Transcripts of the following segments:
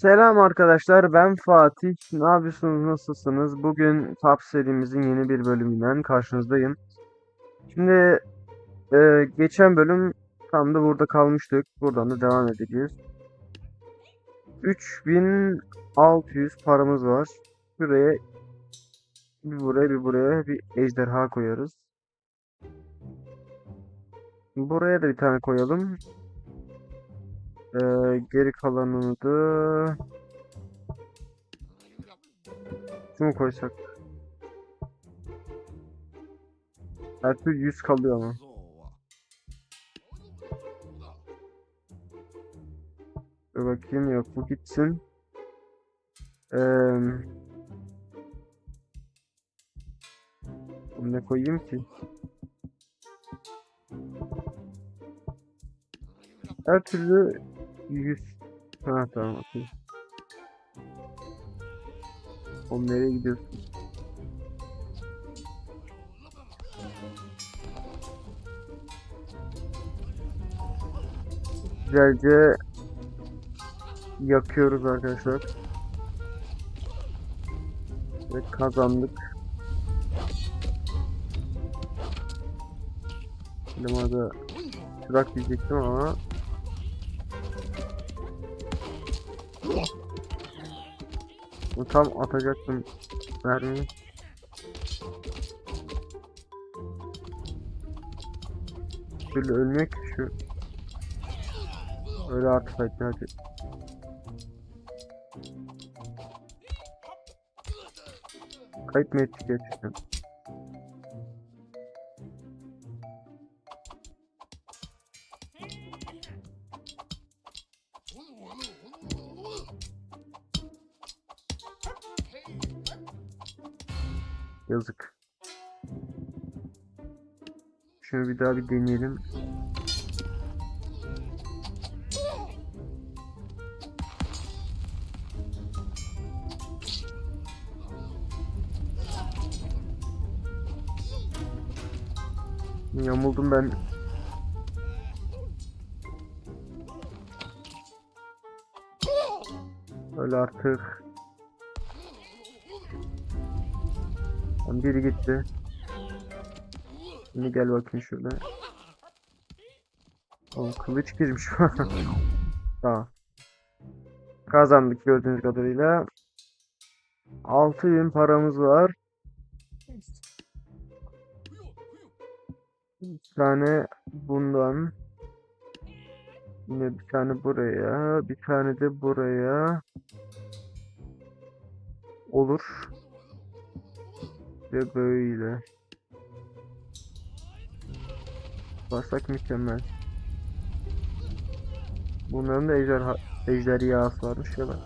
Selam arkadaşlar ben Fatih. Ne yapıyorsunuz? Nasılsınız? Bugün TAP serimizin yeni bir bölümünden karşınızdayım. Şimdi e, geçen bölüm tam da burada kalmıştık. Buradan da devam edeceğiz. 3600 paramız var. Şuraya bir buraya bir buraya bir ejderha koyarız. Buraya da bir tane koyalım. Ee, geri kalanını da şunu koysak. Her türlü 100 kalıyor ama. Dur bakayım yok bu gitsin. Ee, bunu ne koyayım ki? Her türlü 100. Ha tamam okey. Oğlum nereye gidiyorsun? Güzelce yakıyoruz arkadaşlar. Ve kazandık. Benim orada çırak diyecektim ama tam atacaktım mermiyi. Ölmüyor ki şu. Öyle artık hadi. Kayıp mı ettik gerçekten? Şunu bir daha bir deneyelim. Yamuldum ben. Öyle artık. Biri gitti. Şimdi gel bakayım şurada. Oğlum kılıç girmiş. tamam. Kazandık gördüğünüz kadarıyla. 6000 paramız var. Bir tane bundan. Yine bir tane buraya. Bir tane de buraya. Olur. Ve böyle. Bassak mükemmel. Bunların da ejderha, ejderhası varmış ya da.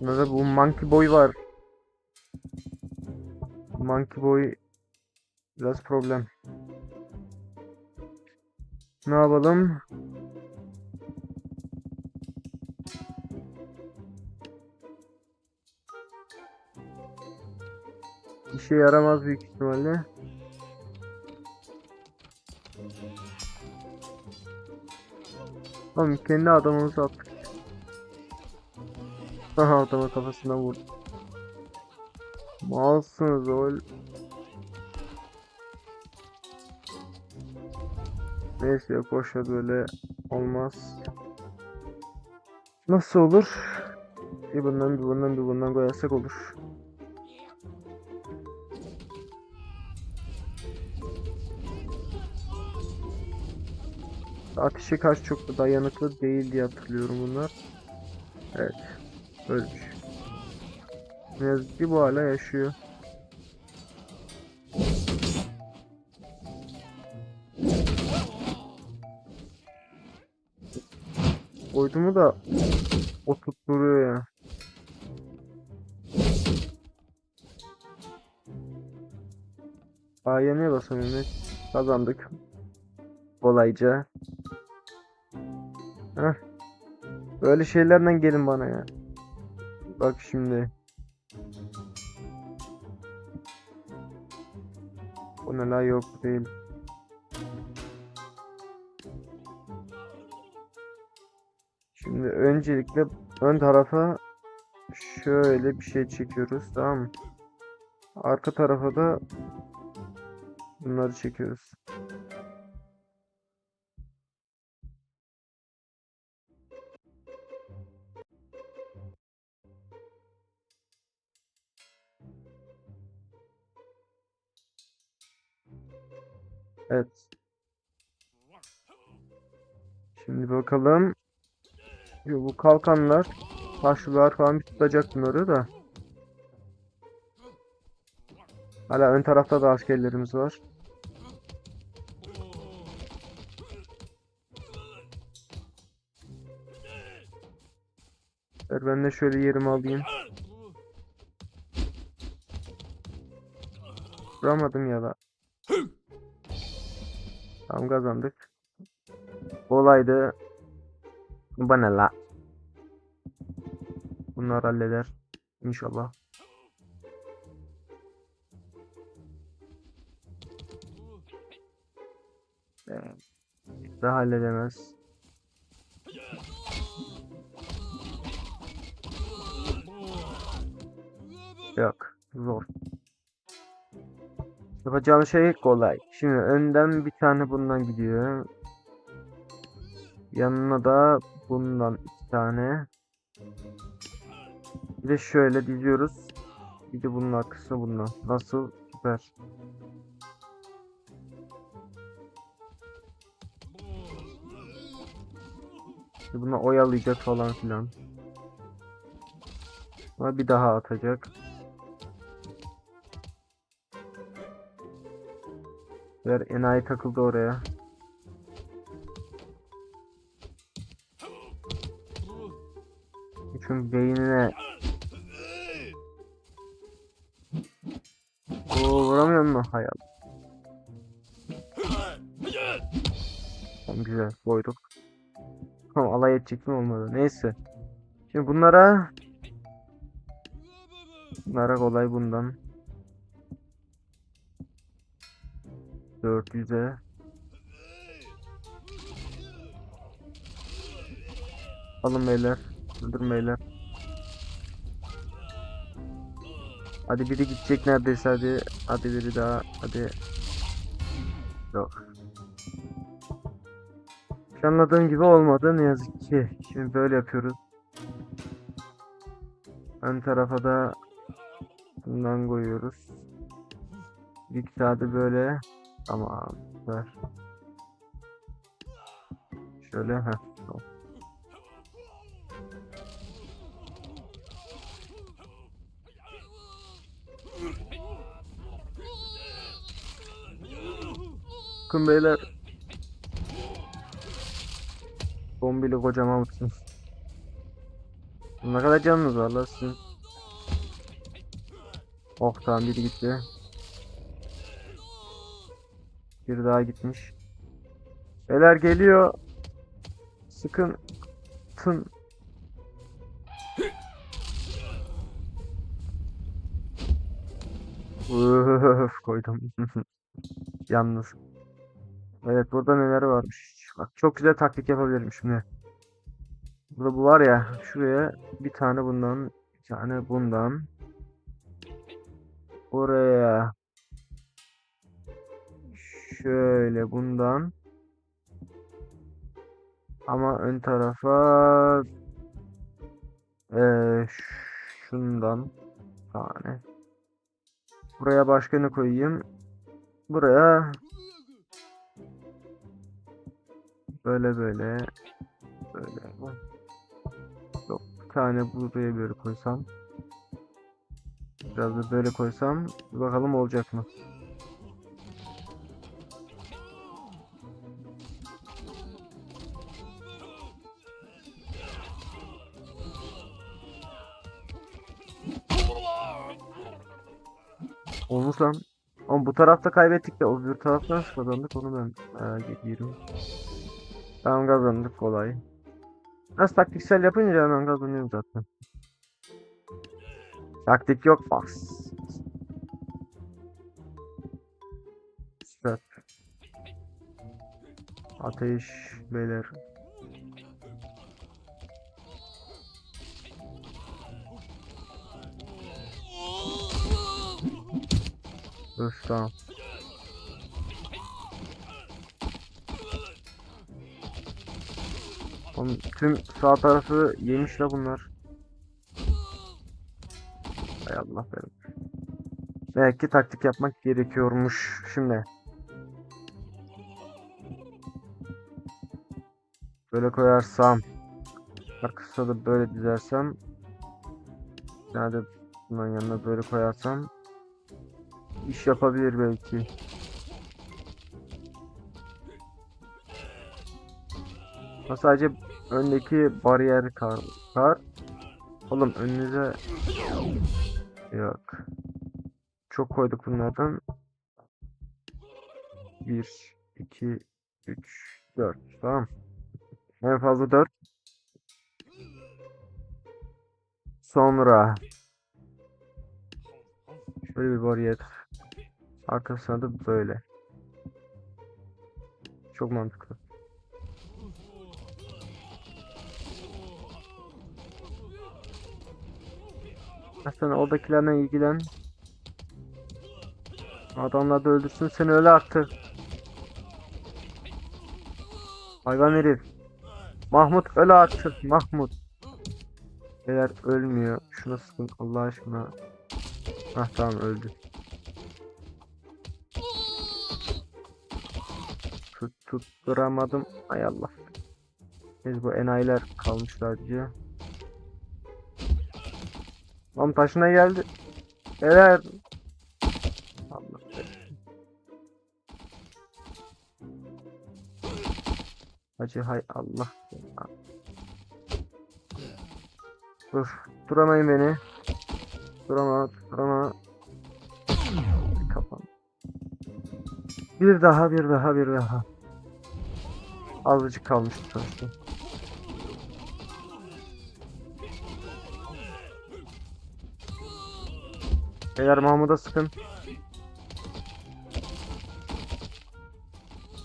Bunda da bu Monkey Boy var. Monkey Boy biraz problem. Ne yapalım? İşe yaramaz büyük ihtimalle. Oğlum kendi adamımızı attık. Aha adamın kafasından vurdu. Malsınız oğlum. Neyse yok boşver böyle olmaz. Nasıl olur? Bir bundan bir bundan bir bundan koyarsak olur. Ateşe karşı çok da dayanıklı değil diye hatırlıyorum bunlar. Evet. Ölmüş. Ne yazık ki bu hala yaşıyor. Koyduğumu da oturtturuyor ya. A'ya niye basamıyorum? Kazandık. Kolayca. Heh. Böyle şeylerden gelin bana ya. Bak şimdi. Bu ne la yok değil. Şimdi öncelikle ön tarafa şöyle bir şey çekiyoruz tamam mı? Arka tarafa da bunları çekiyoruz. Evet. Şimdi bakalım. Yo, bu kalkanlar taşlılar falan bir tutacak bunları da. Hala ön tarafta da askerlerimiz var. Ben de şöyle yerimi alayım. Vuramadım ya da. Tamam kazandık. Olaydı. Bu ne la? Bunlar halleder. İnşallah. Daha halledemez. Yok. Zor. Yapacağım şey kolay. Şimdi önden bir tane bundan gidiyor. Yanına da bundan iki tane. Bir de şöyle diziyoruz. Bir de bunun arkasına bundan. Nasıl? Süper. Şimdi Buna oyalayacak falan filan. Ama bir daha atacak. Ver enayi takıldı oraya. Üçün beynine. Oo vuramıyor mu? Hay Allah. Tamam güzel koyduk. Tamam alay edecektim olmadı. Neyse. Şimdi bunlara Bunlara kolay bundan. 400'e. Alın beyler. Öldürün beyler. Hadi biri gidecek neredeyse hadi. Hadi biri daha. Hadi. Yok. Planladığım gibi olmadı ne yazık ki. Şimdi böyle yapıyoruz. Ön tarafa da bundan koyuyoruz. Bir tane böyle. Tamam. Ver. Şöyle ha. Bakın beyler. Bombili kocaman mısınız? Ne kadar canınız var lan sizin? Oh tamam biri gitti. Bir daha gitmiş. Beyler geliyor. Sıkın. Tın. Öf, koydum. Yalnız. Evet burada neler varmış. Bak çok güzel taktik yapabilirim şimdi. Burada bu var ya. Şuraya bir tane bundan. Bir tane bundan. Oraya. Şöyle bundan. Ama ön tarafa eee şundan tane. Buraya başka ne koyayım? Buraya böyle böyle böyle yok bir tane buraya böyle koysam biraz da böyle koysam bakalım olacak mı? Olmuş lan. Ama bu tarafta kaybettik de o bir tarafta nasıl kazandık onu ben merak ediyorum. Tamam kazandık kolay. Nasıl taktiksel yapınca hemen kazanıyorum zaten. Taktik yok Fox. Süper. Ateş beyler. Öf tamam. Oğlum tüm sağ tarafı yemiş la bunlar. Hay Allah benim. Belki taktik yapmak gerekiyormuş şimdi. Böyle koyarsam arkasına da böyle dizersem nerede bunların yanına böyle koyarsam iş yapabilir belki. Ama sadece öndeki bariyer kar. Kar. Oğlum önünüze yok. Çok koyduk bunlardan. 1 2 3 4 tamam. En fazla 4. Sonra şöyle bir bariyer. Arkasına da böyle. Çok mantıklı. Ha, Sen oradakilerle ilgilen. Adamlar da öldürsün seni öyle artık. Hayvan herif. Mahmut öyle artık Mahmut. Beyler ölmüyor. Şuna sıkın Allah aşkına. Hah tamam öldü. Tut, tutturamadım. Ay Allah. Biz bu enayiler kalmışlar diye. Lan taşına geldi. Beyler. Allah. Hacı hay Allah. Dur. Duramayın beni. Durama. Durama. Kafam. Bir daha bir daha bir daha. Azıcık kalmıştı sonuçta. Beyler Mahmut'a sıkın.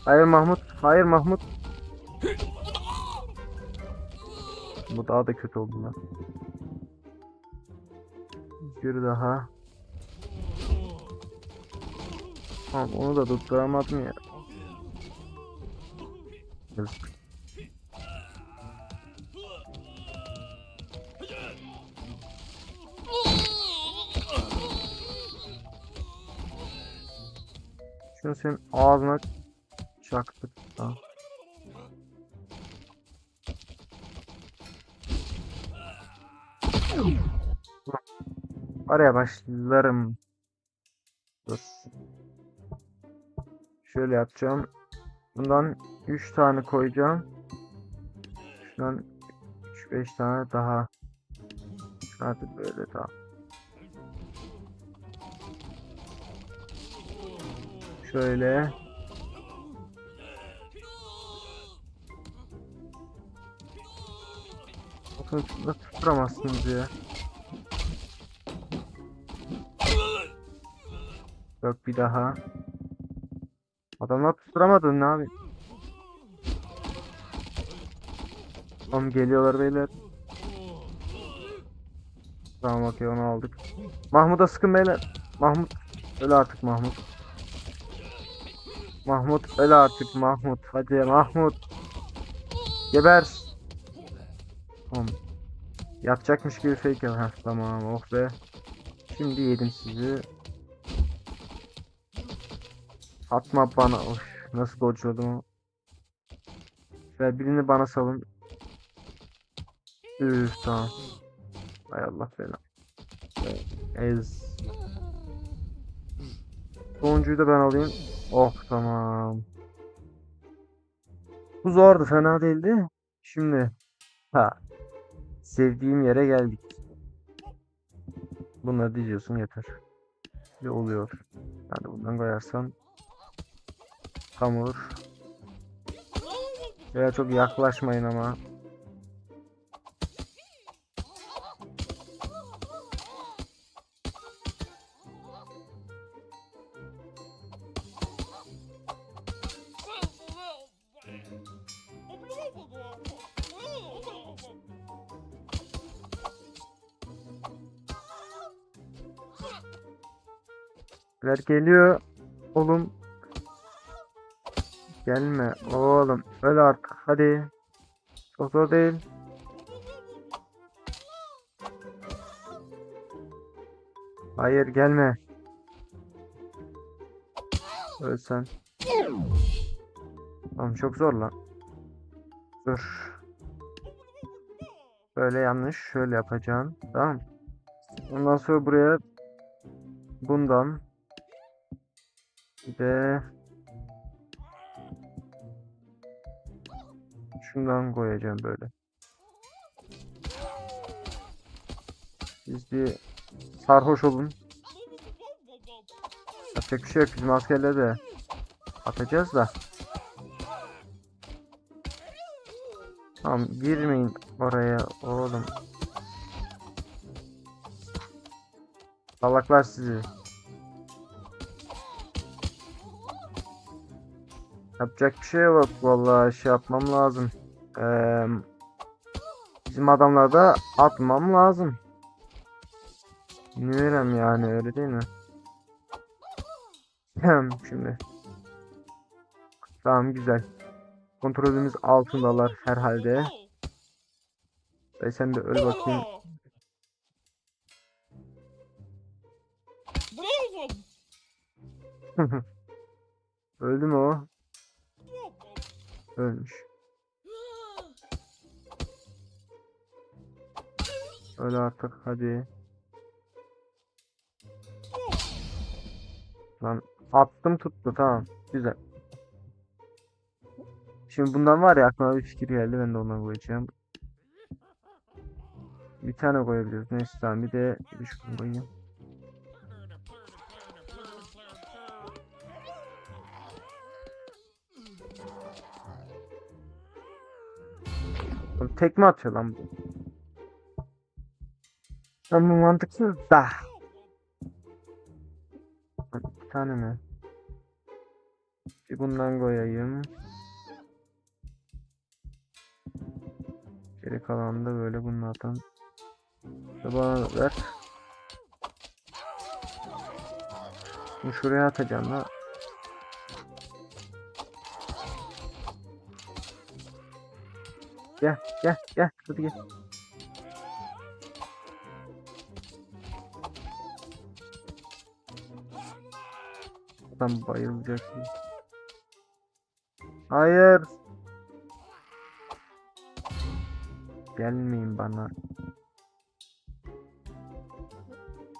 Hayır Mahmut. Hayır Mahmut. Bu daha da kötü oldu lan. Bir daha. Tamam onu da tutturamadım ya. Yazık. Şunu senin ağzına çaktık. Tamam. Araya başlarım. Dur. Şöyle yapacağım. Bundan 3 tane koyacağım. Şundan 3-5 tane daha. Hadi böyle tamam. Şöyle. Nasıl tutturamazsınız ya. Yok bir daha. Adamlar tutturamadın ne abi? Tamam geliyorlar beyler. Tamam okey onu aldık. Mahmut'a sıkın beyler. Mahmut. Öyle artık Mahmut. Mahmut öyle artık Mahmut. Hadi Mahmut. Geber. Tamam. Yatacakmış gibi fake yap. Tamam oh be. Şimdi yedim sizi. Atma bana. Of, nasıl dodge'ladım o. Ver birini bana salın. Üf tamam. Hay Allah belanı. Ez. Sonuncuyu da ben alayım. Oh tamam. Bu zordu fena değildi. Şimdi ha sevdiğim yere geldik. Bunları diziyorsun yeter. Ve oluyor. Ben bundan koyarsam hamur. Veya çok yaklaşmayın ama. Ler geliyor. Oğlum. Gelme oğlum. Öl artık hadi. Çok zor değil. Hayır gelme. Ölsen. Oğlum çok zor lan. Dur. Böyle yanlış şöyle yapacağım. Tamam. Ondan sonra buraya bundan bir de şundan koyacağım böyle. Siz bir sarhoş olun. Yapacak bir şey yok. Bizim askerleri de atacağız da. Tamam girmeyin oraya oğlum. Salaklar sizi. Yapacak bir şey yok vallahi şey yapmam lazım. Eee bizim adamları da atmam lazım. Bilmiyorum yani öyle değil mi? Şimdi. Tamam güzel. Kontrolümüz altındalar herhalde. Ve sen de öl bakayım. Öldü mü o? Ölmüş. Öl artık hadi. Lan attım tuttu tamam. Güzel. Şimdi bundan var ya aklıma bir fikir geldi ben de ondan koyacağım. Bir tane koyabiliriz. Neyse tamam bir de bir şunu koyayım. Oğlum Tekme atıyor lan bu. Lan bu mantıksız da. Bir tane mi? Bir bundan koyayım. Geri kalan da böyle bunlardan. Bana ver. Şuraya atacağım da. Gel gel gel hadi gel. Adam bayılacak. Hayır. Gelmeyin bana.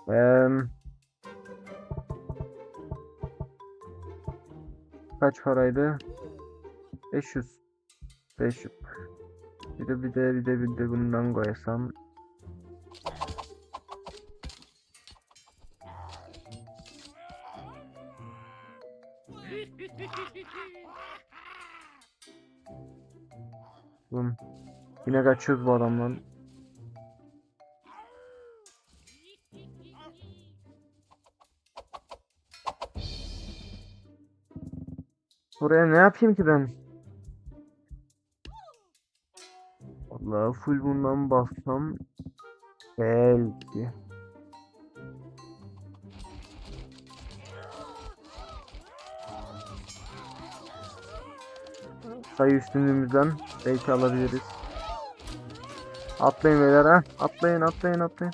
Eee Kaç paraydı? 500. 500. Bir de bir de bir de bir de bundan koysam. Bum. Yine kaçıyoruz bu adamdan. Buraya ne yapayım ki ben? Vallahi full bundan bassam belki. Sayı üstünlüğümüzden belki alabiliriz. Atlayın beyler ha. Atlayın atlayın atlayın.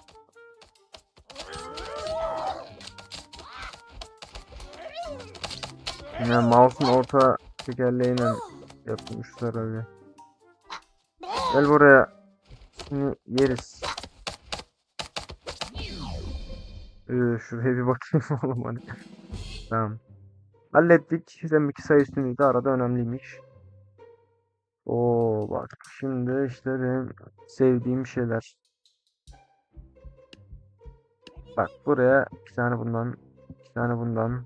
Yine mouse'un orta tekerleğiyle yapmışlar öyle. Gel buraya. Şimdi yeriz. Ee, şuraya bir bakayım oğlum hani. Tamam. Hallettik. Demek ki sayı üstünlüğü arada önemliymiş. Oo bak şimdi işte benim sevdiğim şeyler. Bak buraya iki tane bundan, iki tane bundan.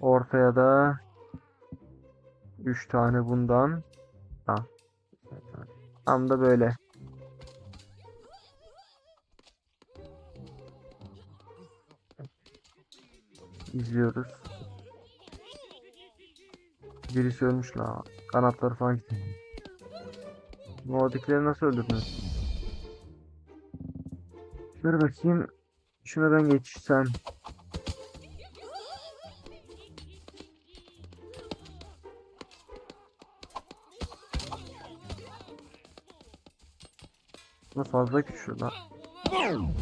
Ortaya da üç tane bundan. Tam da böyle. İzliyoruz. Birisi ölmüş la. Kanatları falan gitti. Nordickleri nasıl öldürdünüz? Dur bakayım. Şuna ben geçsem. Bu fazla güçlü lan.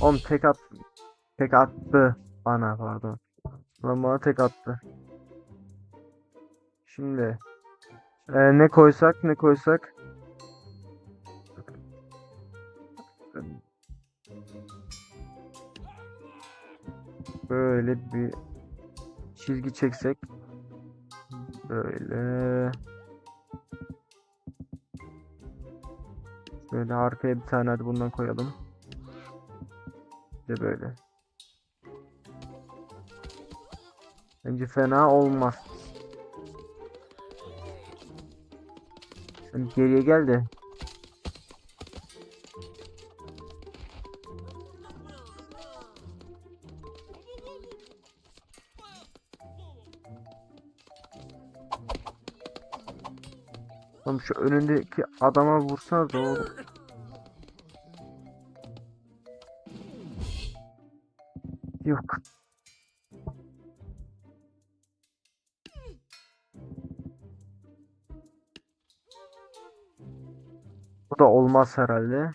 Oğlum tek at tek attı bana pardon. Lan bana tek attı. Şimdi e, ne koysak ne koysak böyle bir çizgi çeksek böyle böyle arkaya bir tane hadi bundan koyalım. De böyle. Bence fena olmaz. Sen geriye gel de. Oğlum şu önündeki adama vursanız da oğlum. Yok. Bu da olmaz herhalde.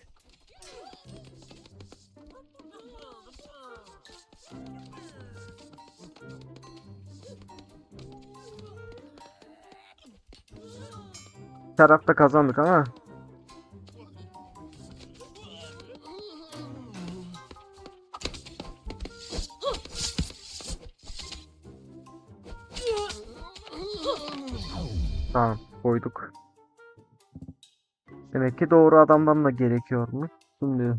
Bir tarafta kazandık ama tamam koyduk. Demek ki doğru adamdan da gerekiyor mu? Şimdi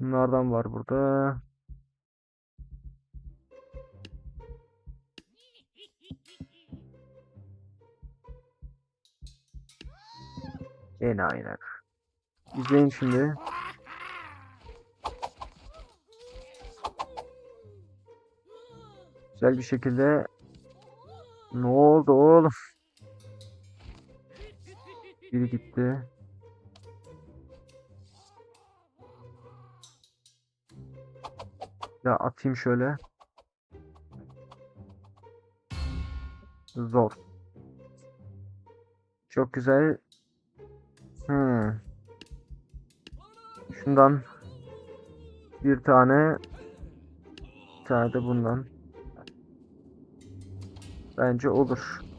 bunlardan var burada. Enayiler. İzleyin şimdi. Güzel bir şekilde ne oldu oğlum? Biri gitti. Ya atayım şöyle. Zor. Çok güzel. Hmm. Şundan bir tane bir tane de bundan. Bence olur.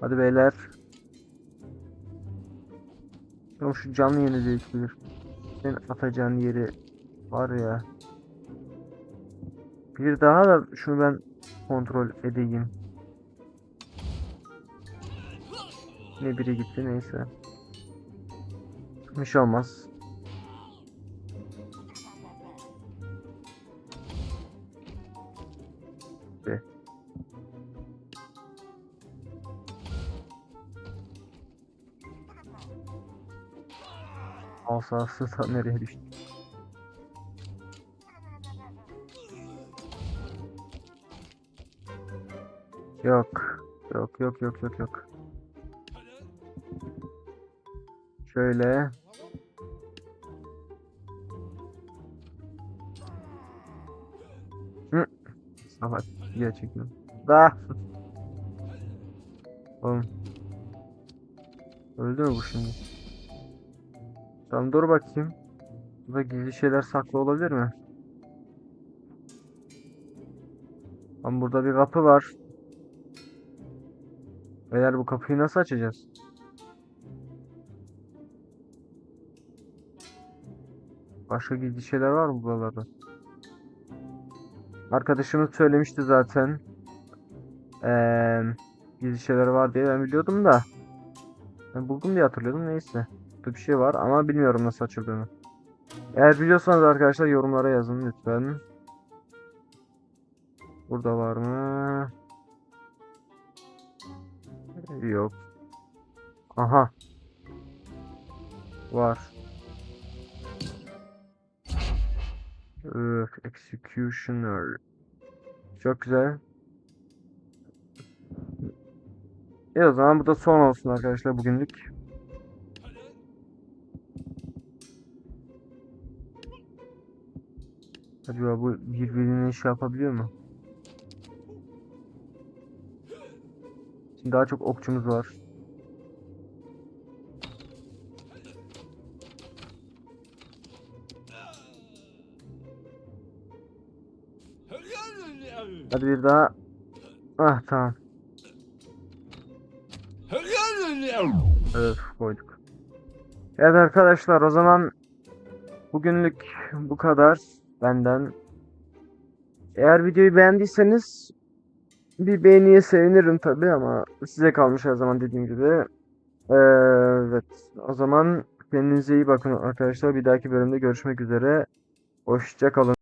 Hadi beyler. Oğlum şu canlı yeni değiştirir. Senin atacağın yeri var ya. Bir daha da şunu ben kontrol edeyim. Ne biri gitti neyse. Bir şey olmaz. Be. Asası da nereye düştü? Yok. Yok yok yok yok yok. Şöyle. Hı. Salak. Gerçekten. Ah. Oğlum. Öldü mü bu şimdi? Tamam dur bakayım. Burada gizli şeyler saklı olabilir mi? Ama burada bir kapı var. Beyler bu kapıyı nasıl açacağız? Başka gizli şeyler var mı buralarda? Arkadaşımız söylemişti zaten. Eee gizli şeyler var diye ben biliyordum da. Ben buldum diye hatırlıyordum neyse. Burada bir şey var ama bilmiyorum nasıl açıldığını. Eğer biliyorsanız arkadaşlar yorumlara yazın lütfen. Burada var mı? Yok. Aha. Var. Öf, Executioner. Çok güzel. İyi o zaman bu da son olsun arkadaşlar bugünlük. Acaba bu birbirine şey yapabiliyor mu? Şimdi daha çok okçumuz var. Hadi bir daha. Ah tamam. Öf koyduk. Evet arkadaşlar o zaman bugünlük bu kadar benden. Eğer videoyu beğendiyseniz bir beğeniye sevinirim tabi ama size kalmış her zaman dediğim gibi. Ee, evet o zaman kendinize iyi bakın arkadaşlar. Bir dahaki bölümde görüşmek üzere. Hoşça kalın.